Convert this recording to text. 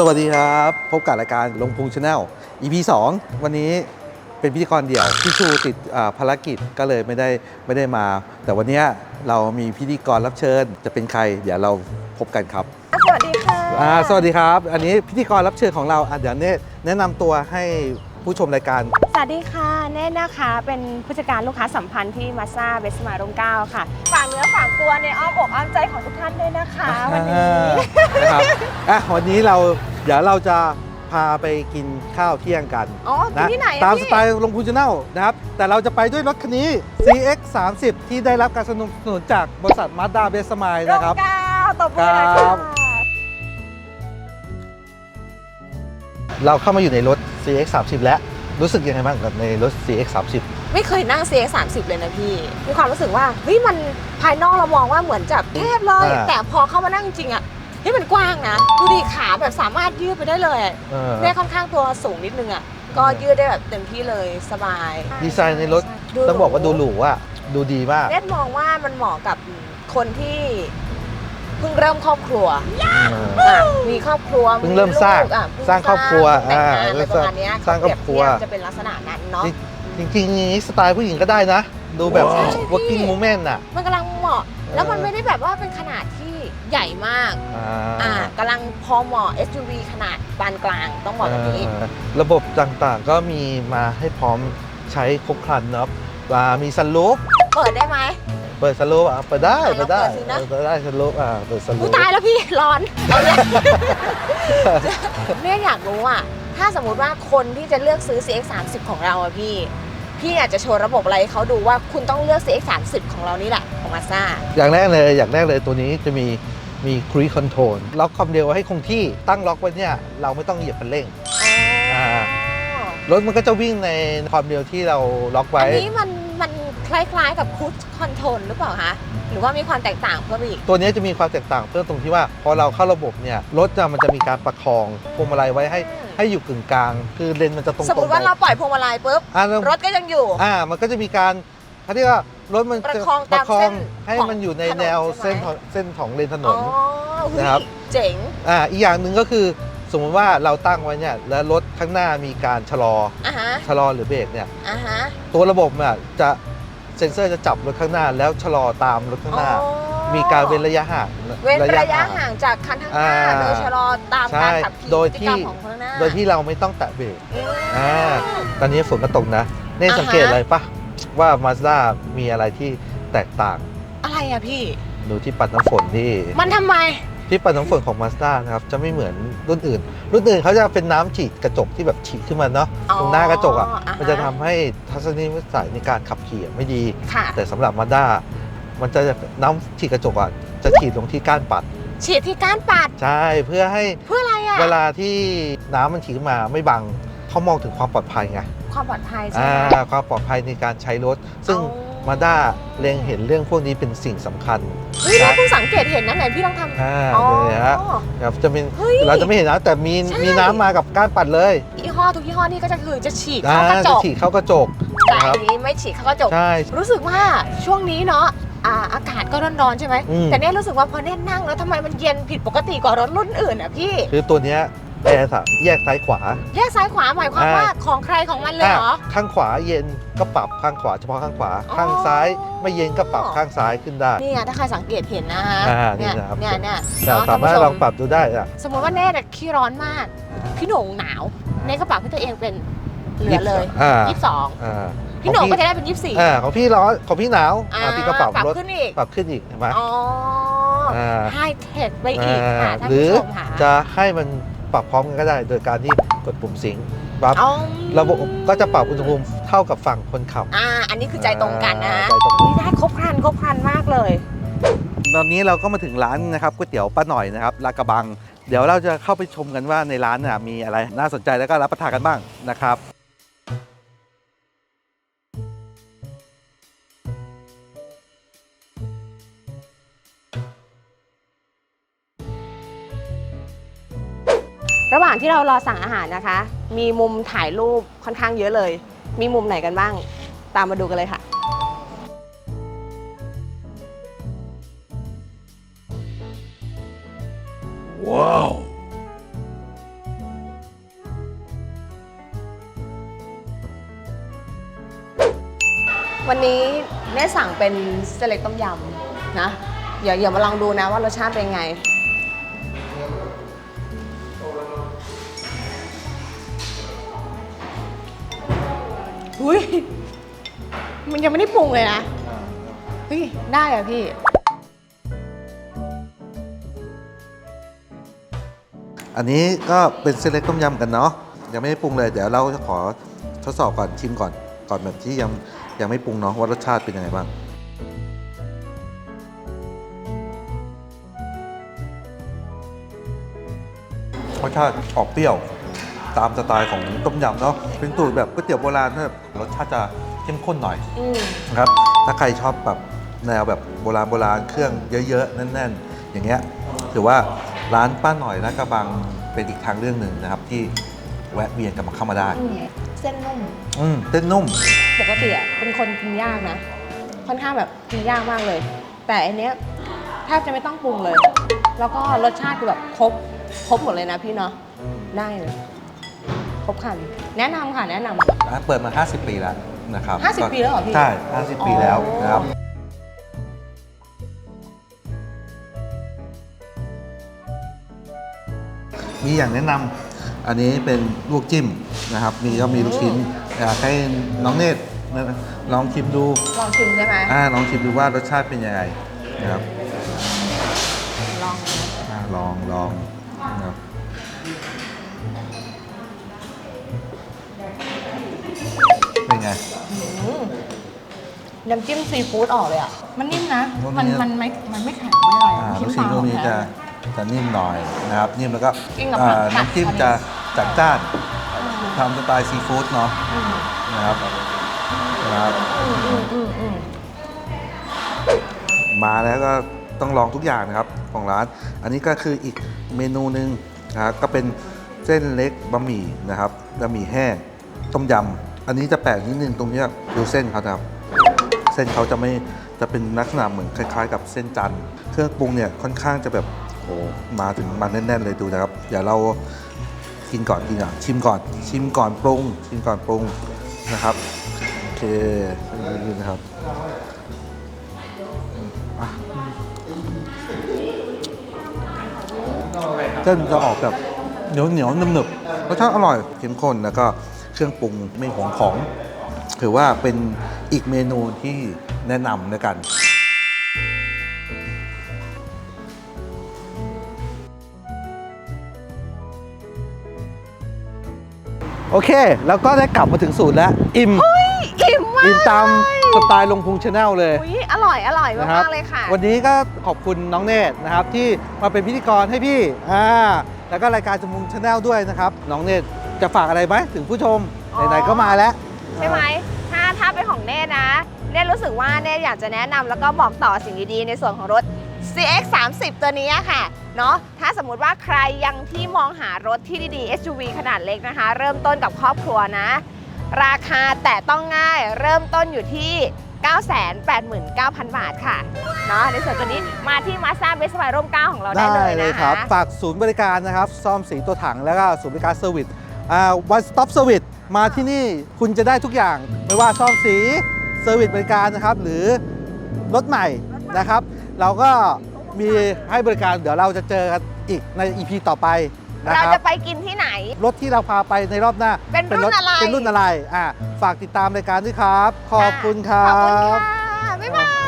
สวัสดีครับ พบกับรายการลงพุงชาแนล EP 2 วันนี้เป็นพิธีกรเดี่ยวพี่ชูติดอ่าภารกิจก็เลยไม่ได้ไม่ได้มา แต่วันนี้เรามีพิธีกรรับเชิญจะเป็นใคร เดี๋ยวเราพบกันครับ สวัสดีค่ะอ่าสวัสดีครับ อันนี้พิธีกรรับเชิญของเราอะเดี๋ยวเนแนะนำตัวให้ ผู้ชมรายการ สวัสดีค่ะเน่นะคะ เป็นผู้จัดการลูกค้าสัมพันธ์ที่มาซ่าเบสมาร่มเกล้าค่ะ ฝากเนื้อฝากตัวในอ้อมอกอ้อมใจของทุกท่านด้วยนะคะวันนี้นะครับอะวันนี้เราเดี๋ยวเราจะพาไปกินข้าวเที่ยงกันอ๋อกินนะที่ไหนอะตามสพี่ไตล์ลงพูชแนลนะครับ แต่เราจะไปด้วยรถคันนี้ CX 30ที่ได้รับการสนับสนุนจากบริษัท Mazda b e s m i l e ร่มนะครับเกล้าตบมือหน่อยครัค่ะบ เราเข้ามาอยู่ในรถ CX 30แล้วรู้สึกยังไงบ้างกับในรถ CX 30ไม่เคยนั่ง CX 30เลยนะพี่ มีความรู้สึกว่าเฮ้ยมันภายนอกเรามองว่าเหมือนจะแคบเลยอ่าแต่พอเข้ามานั่งจริงๆอะเฮ้ยมันกว้างนะ ดูดิขาแบบสามารถยืดไปได้เลยอะเออเน่ค่อนข้างตัวสูงนิดนึงอะก็ยืดได้แบบเต็มที่เลยสบาย ดีไซน์ในรถดูต้องบอกว่าดูหรูอะดูดีมากเนตมองว่ามันเหมาะกับคนที่ เพิ่งเริ่มครอบครัวเอออะมีครอบครัวเพิ่งเริ่มสร้างลูกอะเพิ่สร้างครอบครัวแต่งงานอ่าอะไรประมาณเนี้ยสร้างครอบครัว เปยบเทียบจะเป็นลักษณะนั้นเนาะจริงๆอย่างนี้สไตล์ผู้หญิงก็ได้นะ ดูแบบ ใช่พี่ working woman อะ มันกำลังเหมาะเออแล้วมันไม่ได้แบบว่าเป็นขนาดที่ใหญ่มาก อ่อ่าากำลังพอเหมาะ SUV ขนาดปานกลางต้องบอกแบบนี้ เอ่อระบบต่างๆก็มีมาให้พร้อมใช้ครบครันเนาะว่ามีซันลูปเปิดได้ไหม เปิดซันลูปอะเปิดได้อะเปิดได้เราเปิดสินะ เปิดได้ซันลูปอะเปิดซันลูอุ้ปยตายแล้วพี่ ร้อนเอาเลยเนี่ยอยากรู้อะ ถ้าสมมุติว่าคนที่จะเลือกซื้อ CX 3 0ของเราอะพี่ พี่อยากจะโชว์ระบบอะไรให้เขาดูว่าคุณต้องเลือก CX 3 0ของเรานี่แหละ ของมาซ่า อย่างแรกเลยอย่างแรกเลยตัวนี้จะมีมีครู i คอนโทรลล็อกความเร็วให้คงที่ตั้งล็อกไว้เนี่ยเราไม่ต้องเหยียบคันเร่ง อ่ารถมันก็จะวิ่งในความเร็วที่เราล็อกไว้ อันนี้มันมัน คล้ายๆ กับคู i คอนโทรลหรือเปล่าคะหรือว่ามีความแตกต่างเพิ่มอีก ตัวนี้จะมีความแตกต่างเพิ่มตรงที่ว่าพอเราเข้าระบบเนี่ยรถจะมันจะมีการประคองพวงมาลัยไว้ให้ให้อยู่กึ่งกลาง คือเลนมันจะตรงๆสมมติว่าไปเราปล่อยพวงมาลัยปุ๊บอ่าแล้ว รถก็ยังอยู่ อ่ามันก็จะมีการเขาเรียกว่ารถมันประคองปตามระคอเส้งนให้ของมันอยู่ในถนนแนวใช่เส้นไหม ของเส้นของเลนถนอ๋นอเฮ้ยนะครับ เจ๋ง อ่าอีกอย่างหนึ่งก็คือสมมติว่าเราตั้งไว้เนี่ยแล้วรถข้างหน้ามีการชะลออะฮะชะลอหรือเบรกเนี่ยอะฮะ ตัวระบบเนี่ยจะ เซ็นเซอร์จะจับรถข้างหน้า แล้วชะลอตามรถข้างหน้า อ๋อมีการเว้นระยะห่างเว้นระยะห่างจากคันข้างหน้าอ่าโดยชะลอตามใช่การขับขี่โดยพฤติกรรมที่ของคนข้างหน้าโดยที่เราไม่ต้องแตะเบรกอืม อ่าตอนนี้ฝนก็ตกนะเน่อ่าฮะ สังเกตอะไรปะว่า Mazda มีอะไรที่แตกต่างอะไรอะพี่ ดูที่ปัดน้ำฝนที่มันทำไม ที่ปัดน้ำฝนของ Mazda นะครับจะไม่เหมือนรุ่นอื่น รุ่นอื่นเขาจะเป็นน้ำฉีดกระจกที่แบบฉีดขึ้นมาเนาะอ๋อตรงหน้ากระจกอะอ่าฮะมันจะทำให้ทัศนีวิสัยในการขับขี่อะไม่ดี ค่ะ แต่สำหรับ Mazda มันจะน้ำฉีดกระจกอะจะฉีดลงที่ก้านปัด ฉีดที่ก้านปัดใช่เพื่อให้เพื่ออะไรอะเวลาที่น้ำมันฉีดขึ้นมาไม่บังเขามองถึงความปลอดภัยไงความปลอดภัยใช่อ่าไหมความปลอดภัยในการใช้รถ ซึ่ง อ๋อ มาด้าเล็งเห็นเรื่องพวกนี้เป็นสิ่งสำคัญเฮ้ยแล้วนะคุณสังเกตเห็นนะไหนพี่ต้องทำ อ่าอ๋อเนี่ยฮะครับจะเป็นเฮ้ยเราจะไม่เห็นนะแต่มีใช่ มีน้ำมากับก้านปัดเลยยี่ห้อทุกยี่ห้อนี่ก็จะคือจะฉีดอ่าเข้ากระจจะกฉีดเข้ากระจกแต่นะครับอันนี้ไม่ฉีดเข้ากระจก ใช่ รู้สึกว่าช่วงนี้เนาะอ่าอากาศก็ร้อนๆใช่ไหมอืม แต่เนี่ยรู้สึกว่าพอเนี่ยนั่งแล้วทำไมมันเย็นผิดปกติกว่ารถรุ่นอื่นอะพี่ คือตัวเนี้ย แอร์สะแยกซ้ายขวา แยกซ้ายขวาหมายความอ่าว่าของใครของมันเลยเหรออะข้างขวาเย็นก็ปรับข้างขวาเฉพาะข้างขวาอ๋อข้างซ้ายไม่เย็นก็ปรับข้างซ้ายขึ้นได้นี่ไงถ้าใครสังเกตเห็นนะฮะอ่าเนี่ยนี่นะครับเนี่ยเนี่ยแต่เนาะสามารถท่นผู้ชลองปรับดูได้อะสมมติว่าเน่เนี่ยขี้ร้อนมาก พี่หนุ่งหนาวเน่ก็ปรับให้ตัวเองเป็นเหลือเลยอ่ายี่สิบสองอ่าพี่หนุ่งก็จะได้เป็นยี่สิบสี่อ่าของพี่ร้อนของพี่หนาวอ่าพี่ก็ปรับลดขึ้นอีกปรับขึ้นอีกเห็นไหมอ๋ออ่าไฮเทคไปอีกอ่าค่ะท่านหรือผู้ชมค่ะจะให้มัน ปรับพร้อมกันก็ได้ โดยการที่กดปุ่มสิงค์ปั๊บอ๋อระบบก็จะปรับอุณหภูมิเท่ากับฝั่งคนขับ อ่า อันนี้คือใจตรงกันนะอ่าใจตรงกัน นี่ได้ครบครันครบครันมากเลย ตอนนี้เราก็มาถึงร้านนะครับก๋วยเตี๋ยวป้าหน่อยนะครับลาดกระบัง เดี๋ยวเราจะเข้าไปชมกันว่าในร้านน่ะมีอะไรน่าสนใจแล้วก็รับประทานกันบ้างนะครับ ระหว่างที่เรารอสั่งอาหารนะคะ มีมุมถ่ายรูปค่อนข้างเยอะเลย มีมุมไหนกันบ้าง ตามมาดูกันเลยค่ะ ว้าว วันนี้แม่สั่งเป็นเสเล็กต้มยำนะ เดี๋ยวเดี๋ยวมาลองดูนะว่ารสชาติเป็นไง อุ้ยมันยังไม่ได้ปรุงเลยนะเฮ้ยได้อะพี่ อันนี้ก็เป็นเส้นเล็กต้มยำกันเนาะยังไม่ได้ปรุงเลย เดี๋ยวเราจะขอทดสอบก่อนชิมก่อน ก่อนแบบที่ยังยังไม่ปรุงเนาะว่ารสชาติเป็นยังไงบ้างรสชาติออกเปรี้ยว ตามสไตล์ของต้มยำเนาะเป็นสูตรแบบก๋วยเตี๋ยวโบราณที่แบบรสชาติจะเข้มข้นหน่อยอืมนะครับถ้าใครชอบแบบแนวแบบโบราณโบราณเครื่องเยอะๆแน่น ๆ อย่างเงี้ยถือว่าร้านป้าหน่อยและกระบังเป็นอีกทางเรื่องหนึ่งนะครับที่แวะเวียนกันมาเข้ามาได้อืมเส้นนุ่ม อืมเส้นนุ่ม ปกติอะเป็นคนกินยากนะ ค่อนข้างแบบกินยากมากเลย แต่อันเนี้ยแทบจะไม่ต้องปรุงเลย แล้วก็รสชาติคือแบบครบ ครบหมดเลยนะพี่เนาะได้เลย ครบครัน แนะนำค่ะแนะนำ ร้านเปิดมา 50 ปีแล้วนะครับ50ปีแล้วเหรอพี่ ใช่ 50 ปีแล้วนะครับ มีอย่างแนะนำอันนี้เป็นลวกจิ้มนะครับ มีก็มีลูกชิ้นอยากให้น้องเนตรลองชิมดูลองชิมได้ไหมอ่าลองชิมดูว่ารสชาติเป็นยังไงนะครับลองนะอ่าลองลองนะครับ ไง อืมน้ำจิ้มซีฟู้ดออกเลยอะ มันนิ่มนะมันมันนิ่มมันไม่ มันไม่แข็งไม่อะไรอ่าชิ้ลูนกชิ้นปลาพวกนี้ของจะแท้จะนิ่มหน่อยนะครับ นิ่มแล้วก็กินกับอ่าผักน้ำจิ้มผักจะจัดจ้านทำสไตล์ซีฟู้ดเนาะอืมนะครับนะครับ อืมอืมอืมอืมมาแล้วก็ต้องลองทุกอย่างนะครับของร้าน อันนี้ก็คืออีกเมนูหนึ่งนะครับก็เป็นเส้นเล็กบะหมี่นะครับบะหมี่แห้งต้มยำ อันนี้จะแปลกนิดนึงตรงเนี้ยดูเส้นเขาครับ เส้นเขาจะไม่จะเป็นลักษณะเหมือนคล้าย ๆ กับเส้นจันทร์เครื่องปรุงเนี่ยค่อนข้างจะแบบโอ้มาถึงมาแน่นๆเลยดูนะครับเดี๋ยวเรากินก่อนกินก่อนชิมก่อนชิมก่อนปรุง ชิมก่อนปรุงนะครับโอเคดูนะครับเส้นจะออกแบบเหนียวเหนียวๆหนึบๆรสชาติอร่อยเข้มข้นแล้วก็ เครื่องปรุงไม่หวงของ ถือว่าเป็นอีกเมนูที่แนะนำด้วยกันโอเค แล้วก็ได้กลับมาถึงสูตรแล้ว อิ่มอิ่มมากอิ่มตามสไตล์ลงพุงชาแนลเลยอุ๊ยอร่อยอร่อยนะครัมากๆเลยค่ะ วันนี้ก็ขอบคุณน้องเนตรนะครับ ที่มาเป็นพิธีกรให้พี่อ่าแล้วก็รายการจมุงชาแนลด้วยนะครับ น้องเนตร จะฝากอะไรไหมถึงผู้ชมอ๋อ ไหนๆก็มาแล้ว ใช่ไหมถ้าถ้าเป็นของเน่นะ เน่รู้สึกว่าเน่อยากจะแนะนำแล้วก็บอกต่อสิ่งดีๆ ในส่วนของรถ CX 3 0ตัวนี้ค่ะ เนาะ ถ้าสมมุติว่าใครยังที่มองหารถที่ดีๆ SUV ขนาดเล็กนะคะ เริ่มต้นกับครอบครัวนะ ราคาแต่ต้องง่ายเริ่มต้นอยู่ที่ 989,000 บาทค่ะ เนาะในส่วนตัวนี้มาที่มาซ่าเบสบายร่มเกล้าของเราได้เลยเลนะยครัคะ บ ฝากศูนย์บริการนะครับ ซ่อมสีตัวถังแล้วก็ศูนย์บริการเซอร์วิส อ่า one stop service มาที่นี่คุณจะได้ทุกอย่าง ไม่ว่าซ่อมสีเซอร์วิสบริการนะครับ หรือรถใหม่นะครับ เราก็มีให้บริการเดี๋ยวเราจะเจอกันอีกใน EP ต่อไปนะเราครัจะบ ไปกินที่ไหน รถที่เราพาไปในรอบหน้าเป็นรุ่นอะไร เป็นรุ่นอะไรอ่าฝากติดตามรายการด้วยครับ ขอบคุณครัขอบคุณบ ค่ะ